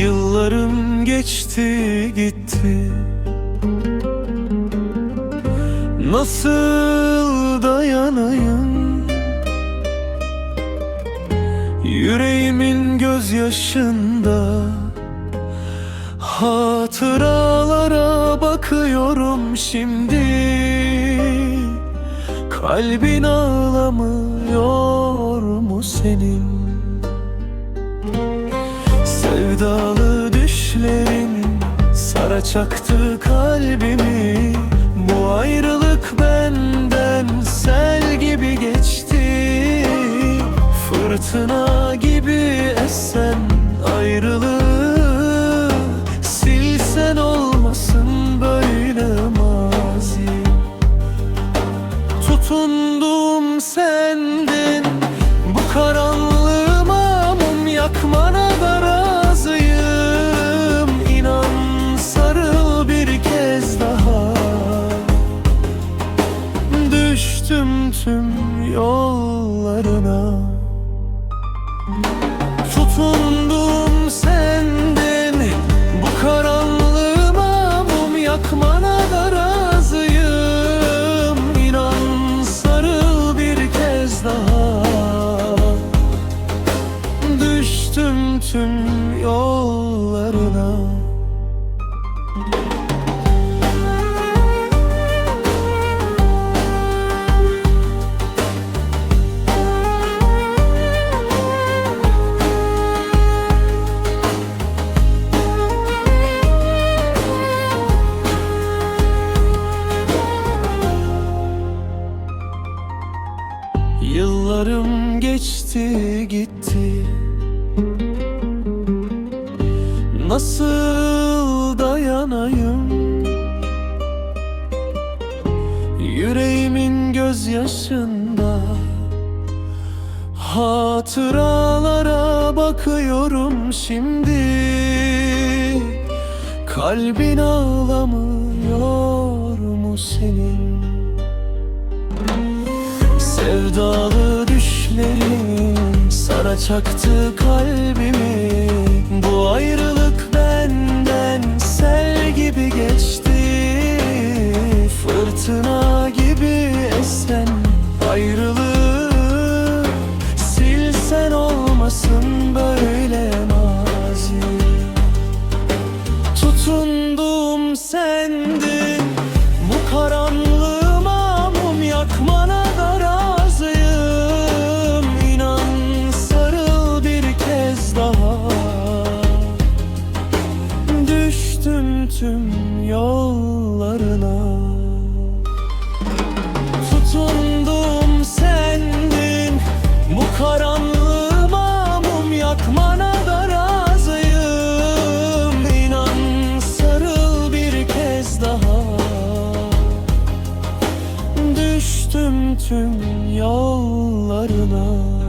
Yıllarım geçti gitti. Nasıl dayanayım? Yüreğimin gözyaşında Hatıralara bakıyorum şimdi. Kalbin ağlamıyor mu senin? Sevdalı düşlerin Sara çaktı kalbimi. Bu ayrılık benden sel gibi geçti. Fırtına yollarına Yıllarım geçti gitti. Nasıl dayanayım? Yüreğimin gözyaşında Hatıralara bakıyorum şimdi. Kalbin ağlamıyor mu senin? Sevdalı düşlerin Sara çaktı kalbimi. Bu ayrılık benden sel gibi geçti. Fırtına gibi esen ayrılık. Silsen olmasın böyle mazi Tutundum sendin tüm yollarına. Tutundum sendin Bu karanlığıma mum yakmana da razıyım. İnan sarıl bir kez daha. Düştüm tüm yollarına